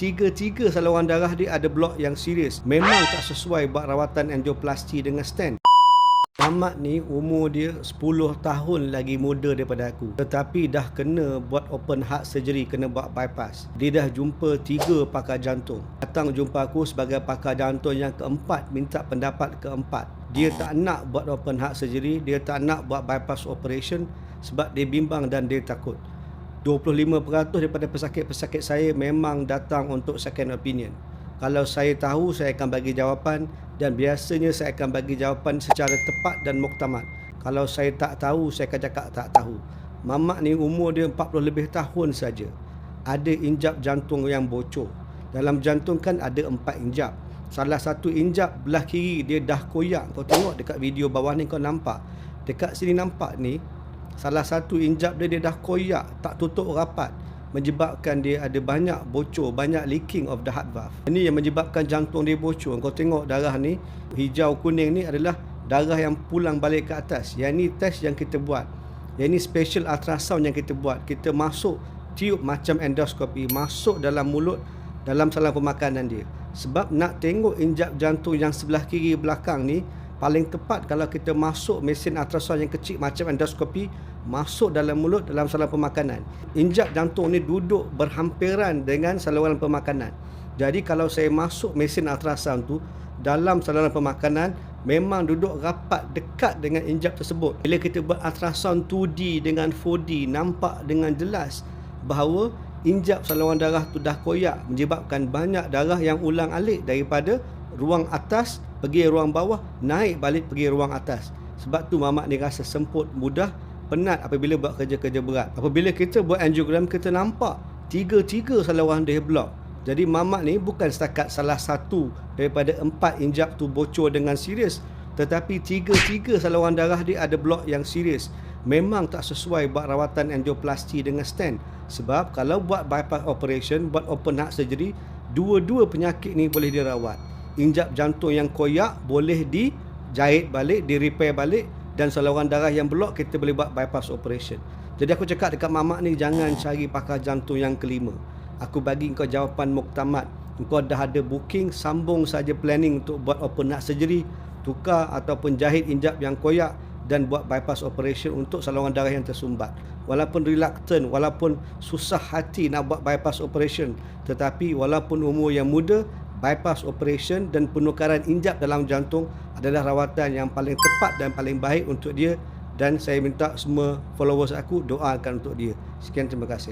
tiga-tiga saluran darah dia ada blok yang serius. Memang tak sesuai buat rawatan angioplasti dengan stent. Mamat ni umur dia 10 tahun lagi muda daripada aku. Tetapi dah kena buat open heart surgery, kena buat bypass. Dia dah jumpa tiga pakar jantung. Datang jumpa aku sebagai pakar jantung yang keempat, minta pendapat keempat. Dia tak nak buat open heart surgery, dia tak nak buat bypass operation sebab dia bimbang dan dia takut. 25% daripada pesakit-pesakit saya memang datang untuk second opinion. Kalau saya tahu, saya akan bagi jawapan dan biasanya saya akan bagi jawapan secara tepat dan muktamad. Kalau saya tak tahu, saya akan cakap tak tahu. Mamak ni umur dia 40 lebih tahun saja. Ada injap jantung yang bocor. Dalam jantung kan ada empat injap. Salah satu injap belah kiri dia dah koyak. Kau tengok dekat video bawah ni kau nampak. Dekat sini nampak ni. Salah satu injap dia dia dah koyak. Tak tutup rapat menyebabkan dia ada banyak bocor, banyak leaking of the heart valve. Ini yang menyebabkan jantung dia bocor. Kau tengok darah ni, hijau kuning ni adalah darah yang pulang balik ke atas. Yang ni test yang kita buat. Yang ni special ultrasound yang kita buat. Kita masuk tiup macam endoskopi, masuk dalam mulut, dalam saluran pemakanan dia. Sebab nak tengok injap jantung yang sebelah kiri belakang ni, paling tepat kalau kita masuk mesin ultrasound yang kecil macam endoskopi masuk dalam mulut dalam saluran pemakanan. Injap jantung ni duduk berhampiran dengan saluran pemakanan. Jadi kalau saya masuk mesin ultrasound tu dalam saluran pemakanan memang duduk rapat dekat dengan injap tersebut. Bila kita buat ultrasound 2D dengan 4D nampak dengan jelas bahawa injap saluran darah tu dah koyak menyebabkan banyak darah yang ulang alik daripada ruang atas pergi ruang bawah, naik balik pergi ruang atas. Sebab tu mamak ni rasa semput, mudah, penat apabila buat kerja-kerja berat. Apabila kita buat angiogram, kita nampak tiga-tiga saluran dia blok. Jadi mamak ni bukan setakat salah satu daripada empat injap tu bocor dengan serius. Tetapi tiga-tiga saluran darah dia ada blok yang serius. Memang tak sesuai buat rawatan angioplasti dengan stent. Sebab kalau buat bypass operation, buat open heart surgery, dua-dua penyakit ni boleh dirawat injap jantung yang koyak boleh dijahit balik, di repair balik dan saluran darah yang blok kita boleh buat bypass operation. Jadi aku cakap dekat mamak ni jangan cari pakar jantung yang kelima. Aku bagi kau jawapan muktamad. Kau dah ada booking, sambung saja planning untuk buat open heart surgery, tukar ataupun jahit injap yang koyak dan buat bypass operation untuk saluran darah yang tersumbat. Walaupun reluctant, walaupun susah hati nak buat bypass operation, tetapi walaupun umur yang muda, bypass operation dan penukaran injap dalam jantung adalah rawatan yang paling tepat dan paling baik untuk dia dan saya minta semua followers aku doakan untuk dia. Sekian terima kasih.